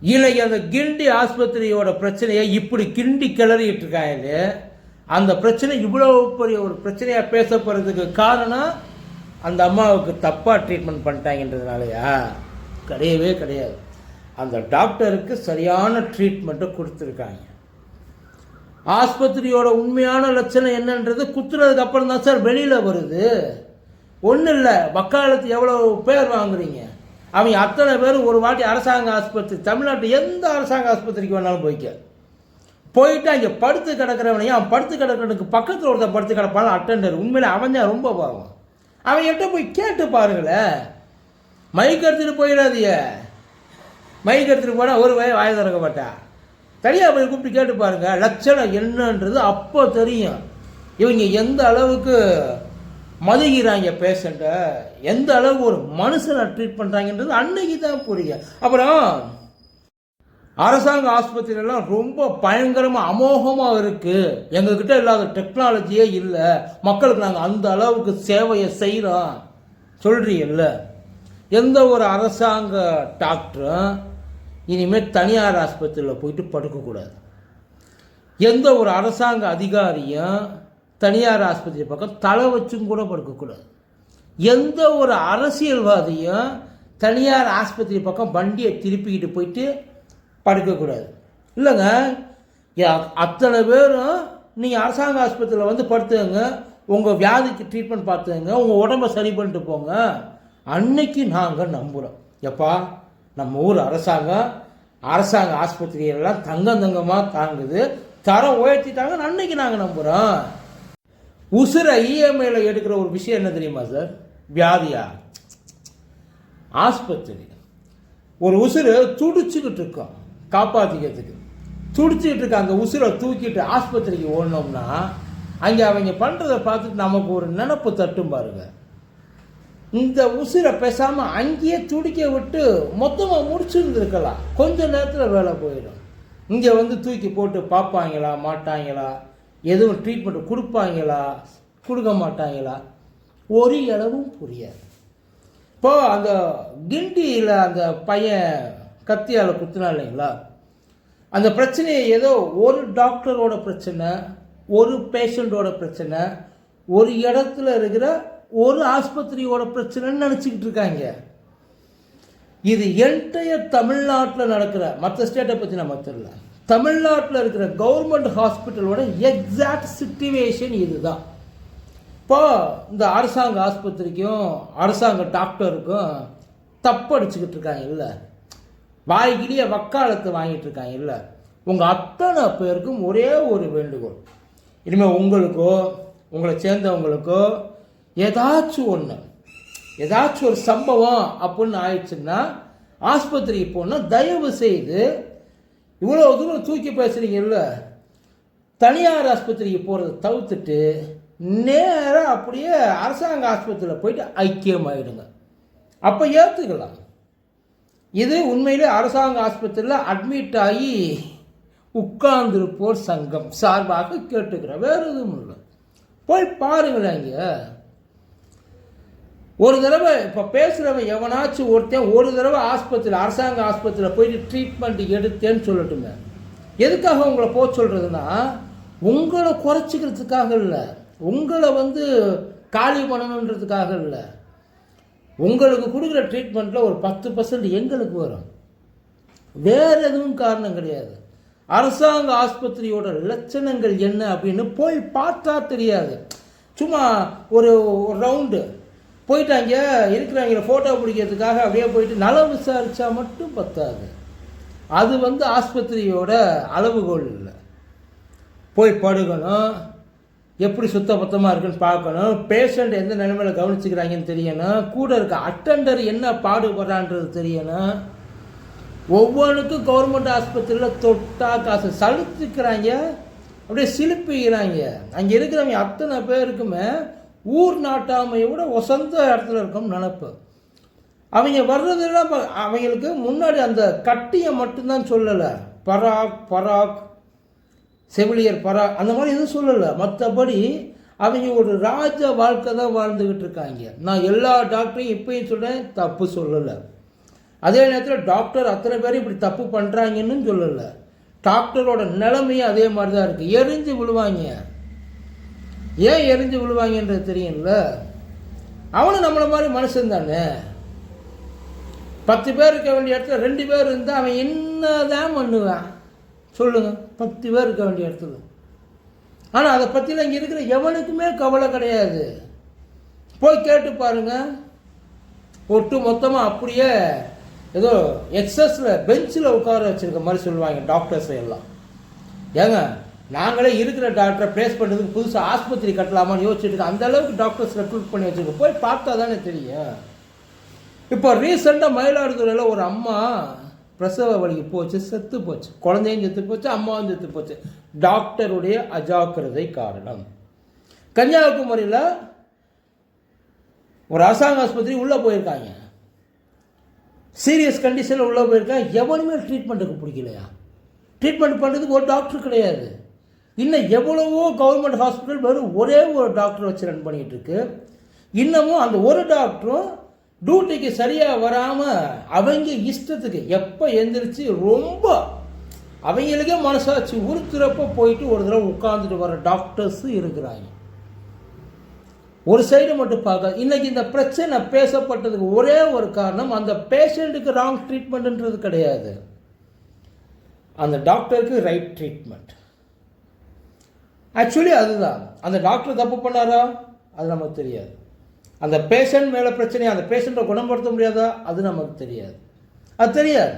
இல்லை அந்த கிண்டி ஆஸ்பத்திரியோட பிரச்சனையை இப்படி கிண்டி கிளறிட்டு இருக்காங்க. அந்த பிரச்சனை இவ்வளோ பெரிய ஒரு பிரச்சனையாக பேசப்படுறதுக்கு காரணம் அந்த அம்மாவுக்கு தப்பாக ட்ரீட்மெண்ட் பண்ணிட்டாங்கன்றதுனாலயா? கிடையவே கிடையாது. அந்த டாக்டருக்கு சரியான ட்ரீட்மெண்ட்டை கொடுத்துருக்காங்க. ஆஸ்பத்திரியோட உண்மையான லட்சணம் என்னன்றது குத்துறதுக்கு அப்புறம் தான் சார் வெளியில் வருது. ஒன்றும் இல்லை வக்காலத்து எவ்வளோ பேர் வாங்குறீங்க? அவங்க அத்தனை பேர் ஒரு வாட்டி அரசாங்க ஆஸ்பத்திரி தமிழ்நாட்டு எந்த அரசாங்க ஆஸ்பத்திரிக்கு வேணாலும் போய்க்க போயிட்டு அங்கே படுத்து கிடக்கிறவனையும் அவன் படுத்து கிடக்கிறதுக்கு பக்கத்தில் ஒருத்தர் படுத்து கிடப்பான் அட்டண்டர் உண்மையில் அவன் தான் ரொம்ப பாவம். அவன் எட்ட போய் கேட்டு பாருங்களேன் மைக் எடுத்துகிட்டு போயிடாதீங்க. மைக் எடுத்துகிட்டு போனால் ஒரு வய வாய திறக்க மாட்டா. தனியாக போய் கூப்பிட்டு கேட்டு பாருங்கள் லட்சணம் என்னன்றது அப்போ தெரியும். இவங்க எந்த அளவுக்கு மதுகிறாங்க பேஷண்ட்டை எந்த அளவுக்கு ஒரு மனுஷனை ட்ரீட் பண்ணுறாங்கன்றது அன்னைக்கு தான் புரியும் அப்புறம் அரசாங்க ஆஸ்பத்திரியெல்லாம் ரொம்ப பயங்கரமாக அமோகமாக இருக்குது எங்ககிட்ட இல்லாத டெக்னாலஜியே இல்லை. மக்களுக்கு நாங்கள் அந்த அளவுக்கு சேவையை செய்கிறோம் சொல்கிறீங்கல்ல எந்த ஒரு அரசாங்க டாக்டரும் இனிமேல் தனியார் ஆஸ்பத்திரியில் போயிட்டு படுக்கக்கூடாது. எந்த ஒரு அரசாங்க அதிகாரியும் தனியார் ஆஸ்பத்திரி பக்கம் தலை வச்சும் கூட படுக்கக்கூடாது. எந்த ஒரு அரசியல்வாதியும் தனியார் ஆஸ்பத்திரி பக்கம் வண்டியை திருப்பிக்கிட்டு போயிட்டு படுக்கக்கூடாது. இல்லைங்க? அத்தனை பேரும் நீங்கள் அரசாங்க ஆஸ்பத்திரியில் வந்து படுத்துங்க உங்கள் வியாதிக்கு ட்ரீட்மெண்ட் பார்த்துங்க உங்கள் உடம்ப சரி பண்ணிட்டு போங்க. அன்னைக்கு நாங்கள் நம்புகிறோம் எப்பா நம்ம ஊர் அரசாங்கம் அரசாங்க ஆஸ்பத்திரியெல்லாம் தங்கம் தங்கமாக தாங்குது. தரம் உயர்த்திட்டாங்க அன்னைக்கு நாங்கள் நம்புகிறோம் உசுரை இஎம்ஐயில் எடுக்கிற ஒரு விஷயம் என்ன தெரியுமா சார் வியாதியா? ஆஸ்பத்திரி. ஒரு உசுறு துடிச்சுக்கிட்டு இருக்கோம் காப்பாற்றிக்கிறதுக்கு துடிச்சுக்கிட்டு இருக்க அந்த உசுரை தூக்கிட்டு ஆஸ்பத்திரிக்கு ஓடணும்னா அங்கே அவங்க பண்ணுறதை பார்த்துட்டு நமக்கு ஒரு நினப்பு தட்டும் பாருங்க. இந்த உசுரை பேசாமல் அங்கேயே துடிக்க விட்டு மொத்தமாக முடிச்சிருந்துருக்கலாம். கொஞ்ச நேரத்தில் வேலை போயிடும். இங்கே வந்து தூக்கி போட்டு பார்ப்பாங்களா மாட்டாங்களா? எதுவும் ட்ரீட்மெண்ட் கொடுப்பாங்களா? கொடுக்க மாட்டாங்களா? ஒரு இடமும் புரியாது. இப்போ அந்த கிண்டியில் அந்த பையன் கத்தியால் குத்துனா இல்லைங்களா? அந்த பிரச்சனையை ஏதோ ஒரு டாக்டரோட பிரச்சனை ஒரு பேஷண்ட்டோட பிரச்சனை ஒரு இடத்துல இருக்கிற ஒரு ஆஸ்பத்திரியோட பிரச்சனைன்னு நினச்சிக்கிட்டு இருக்காங்க. இது என்டையர் தமிழ்நாட்டில் நடக்கிற மற்ற ஸ்டேட்டை பற்றி நம்ம தெரியல தமிழ்நாட்டில் இருக்கிற கவர்மெண்ட் ஹாஸ்பிட்டலோட எக்ஸாக்ட் சுச்சுவேஷன் இதுதான். இப்போ இந்த அரசாங்க ஆஸ்பத்திரிக்கும் அரசாங்க டாக்டருக்கும் தப்படிச்சுக்கிட்டு இருக்காங்க இல்லை. வாய்கிலேயே வக்காலத்தை வாங்கிட்டு இருக்காங்க இல்லை. உங்கள் அத்தனை பேருக்கும் ஒரே ஒரு வேண்டுகோள். இனிமேல் உங்களுக்கோ உங்களை சேர்ந்தவங்களுக்கோ ஏதாச்சும் ஒன்று ஏதாச்சும் ஒரு சம்பவம் அப்படின்னு ஆயிடுச்சுன்னா ஆஸ்பத்திரிக்கு போனால் தயவு செய்து இவ்வளோ தூரம் தூக்கி பேசுகிறீங்கல்ல தனியார் ஆஸ்பத்திரிக்கு போகிறத தவிர்த்துட்டு நேராக அப்படியே அரசாங்க ஆஸ்பத்திரியில் போயிட்டு ஐக்கியமாயிடுங்க அப்போ ஏற்றுக்கலாம் இது உண்மையிலே அரசாங்க ஆஸ்பத்திரியில் அட்மிட் ஆகி உட்கார்ந்திருப்போர் சங்கம் சார்பாக கேட்டுக்கிறேன். வேறு எதுவும் இல்லை. போய் பாருங்களேன் இங்கே. ஒரு தடவை இப்போ பேசுகிறவன் எவனாச்சும் ஒருத்தன் ஒரு தடவை ஆஸ்பத்திரியில் அரசாங்க ஆஸ்பத்திரியில் போயிட்டு ட்ரீட்மெண்ட் எடுத்தேன்னு சொல்லட்டுங்க எதுக்காக உங்களை போக சொல்கிறதுனா உங்களை குறைச்சிக்கிறதுக்காக இல்லை. உங்களை வந்து காலி பண்ணணுன்றதுக்காக இல்லை. உங்களுக்கு கொடுக்குற ட்ரீட்மெண்ட்டில் ஒரு பத்து பர்சன்ட் எங்களுக்கு வரும். வேறு எதுவும் காரணம் கிடையாது. அரசாங்க ஆஸ்பத்திரியோட லட்சணங்கள் என்ன அப்படின்னு போய் பார்த்தா தெரியாது. சும்மா ஒரு ரவுண்டு போயிட்டு அங்கே இருக்கிறவங்கள ஃபோட்டோ பிடிக்கிறதுக்காக அப்படியே போயிட்டு நலம் விசாரித்தா மட்டும் பத்தாது. அது வந்து ஆஸ்பத்திரியோட அளவுகோல் இல்லை. போய் படுகணும் எப்படி சுத்தபத்தமாக இருக்குன்னு பார்க்கணும் பேஷண்ட் எந்த நிலைமையில் கவனிச்சுக்கிறாங்கன்னு தெரியணும் கூட இருக்க அட்டெண்டர் என்ன பாடுபடுறான்றது தெரியணும். ஒவ்வொன்றுக்கும் கவர்மெண்ட் ஆஸ்பத்திரியில் தொட்டா காசு சலுத்துக்கிறாங்க அப்படியே சிலுப்பிக்கிறாங்க. அங்கே இருக்கிறவங்க அத்தனை பேருக்குமே ஊர் நாட்டாமையை விட ஒசந்த இடத்துல இருக்கும் நினப்பு. அவங்க வர்றதெல்லாம் அவங்களுக்கு முன்னாடி அந்த கட்டியை மட்டும்தான் சொல்லலை. பராக் பராக் செவிலியர் பராக் அந்த மாதிரி எதுவும் சொல்லலை. மற்றபடி அவங்க ஒரு ராஜ வாழ்க்கை தான் வாழ்ந்துக்கிட்டு இருக்காங்க. நான் எல்லா டாக்டரையும் இப்பயும் சொல்கிறேன் தப்பு சொல்லலை. அதே நேரத்தில் டாக்டர் அத்தனை பேரும் இப்படி தப்பு பண்ணுறாங்கன்னு சொல்லலை. டாக்டரோட நிலைமையும் அதே மாதிரி தான் இருக்குது எரிஞ்சு விழுவாங்க. ஏன் எரிஞ்சு விழுவாங்கன்றது தெரியும்ல? அவனும் நம்மளை மாதிரி மனுஷன் தானே. பத்து பேர் இருக்க வேண்டிய இடத்துல ரெண்டு பேர் இருந்தால் அவன் என்னதான் பண்ணுவான்? சொல்லுங்க. பத்து பேர் இருக்க வேண்டிய இடத்துல. ஆனால் அதை பற்றிலாம் இங்கே இருக்கிற எவனுக்குமே கவலை கிடையாது. போய் கேட்டு பாருங்க. ஒட்டு மொத்தமாக அப்படியே ஏதோ எக்ஸஸில் பெஞ்சில் உட்கார வச்சுருக்க மாதிரி சொல்லுவாங்க டாக்டர்ஸ் எல்லாம். ஏங்க நாங்களே இருக்கிற டாக்டரை ப்ளேஸ் பண்ணுறதுக்கு புதுசாக ஆஸ்பத்திரி கட்டலாமான்னு யோசிச்சுட்டு இருக்கோம். அந்த அளவுக்கு டாக்டர்ஸ் ரெக்ரூட் பண்ணி வச்சுருக்கோம். போய் பார்த்தா தானே தெரியும். இப்போ ரீசெண்டாக மயிலாடுதுறையில் ஒரு அம்மா பிரசவ வழிக்கு போச்சு செத்து போச்சு. குழந்தையும் செத்து போச்சு அம்மாவும் செத்து போச்சு. டாக்டருடைய அஜாக்கிரதை காரணம். கன்னியாகுமரியில் ஒரு அரசாங்க ஆஸ்பத்திரி உள்ளே போயிருக்காங்க. சீரியஸ் கண்டிஷனில் உள்ளே போயிருக்காங்க. எவனுமே ட்ரீட்மெண்ட்டுக்கு பிடிக்கலையா? ட்ரீட்மெண்ட் பண்ணுறதுக்கு ஒரு டாக்டர் கிடையாது. இன்னும் எவ்வளவோ கவர்மெண்ட் ஹாஸ்பிட்டல் வெறும் ஒரே ஒரு டாக்டர் வச்சு ரன் பண்ணிகிட்டு இருக்கு. இன்னமும் அந்த ஒரு டாக்டரும் டியூட்டிக்கு சரியாக வராமல் அவங்க இஷ்டத்துக்கு எப்போ எந்திரிச்சு ரொம்ப அவங்களுக்கே மனசாட்சி உறுத்துறப்போ போயிட்டு ஒரு தடவை உட்காந்துட்டு வர டாக்டர்ஸும் இருக்கிறாங்க. ஒரு சைடு மட்டும் பார்க்க இன்னைக்கு இந்த பிரச்சனை பேசப்பட்டதுக்கு ஒரே ஒரு காரணம் அந்த பேஷண்ட்டுக்கு ராங் ட்ரீட்மெண்ட்ன்றது கிடையாது. அந்த டாக்டருக்கு ரைட் ட்ரீட்மெண்ட் ஆக்சுவலி அதுதான். அந்த டாக்டர் தப்பு பண்ணாரா? அது நமக்கு தெரியாது. அந்த பேஷண்ட் மேலே பிரச்சனையை அந்த பேஷண்ட்டை குணப்படுத்த முடியாதா? அது நமக்கு தெரியாது. அது தெரியாது.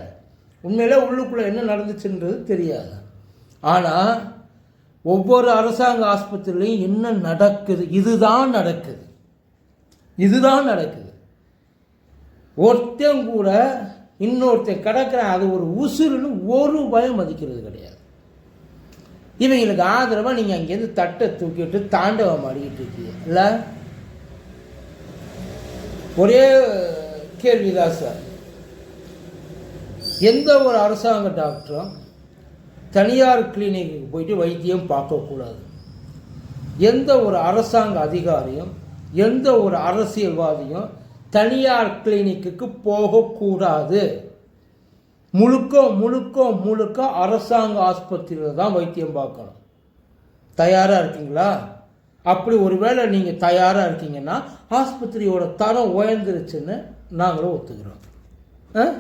உண்மையிலே உள்ளுக்குள்ளே என்ன நடந்துச்சுன்றது தெரியாது. ஆனால் ஒவ்வொரு அரசாங்க ஆஸ்பத்திரிலையும் என்ன நடக்குது? இதுதான் நடக்குது. இதுதான் நடக்குது. ஒருத்தன் கூட இன்னொருத்தன் கிடக்கிறான். அது ஒரு உசுருன்னு ஒரு பயம் மதிக்கிறது கிடையாது. இவங்களுக்கு ஆதரவாக நீங்கள் அங்கேருந்து தட்டை தூக்கிட்டு தாண்டவம் ஆடிக்கிட்டு இருக்கீங்க. இல்லை ஒரே கேள்விதான் சார். எந்த ஒரு அரசாங்க டாக்டரும் தனியார் கிளினிக்கு போயிட்டு வைத்தியம் பார்க்கக்கூடாது எந்த ஒரு அரசாங்க அதிகாரியும் எந்த ஒரு அரசியல்வாதியும் தனியார் கிளினிக்கு போகக்கூடாது முழுக்க முழுக்க முழுக்க அரசாங்க ஆஸ்பத்திரியில் தான் வைத்தியம் பார்க்கணும். தயாராக இருக்கீங்களா? அப்படி ஒருவேளை நீங்கள் தயாராக இருக்கீங்கன்னா ஆஸ்பத்திரியோட தரம் உயர்ந்துருச்சுன்னு நாங்களும் ஒத்துக்கிறோம். ஆ?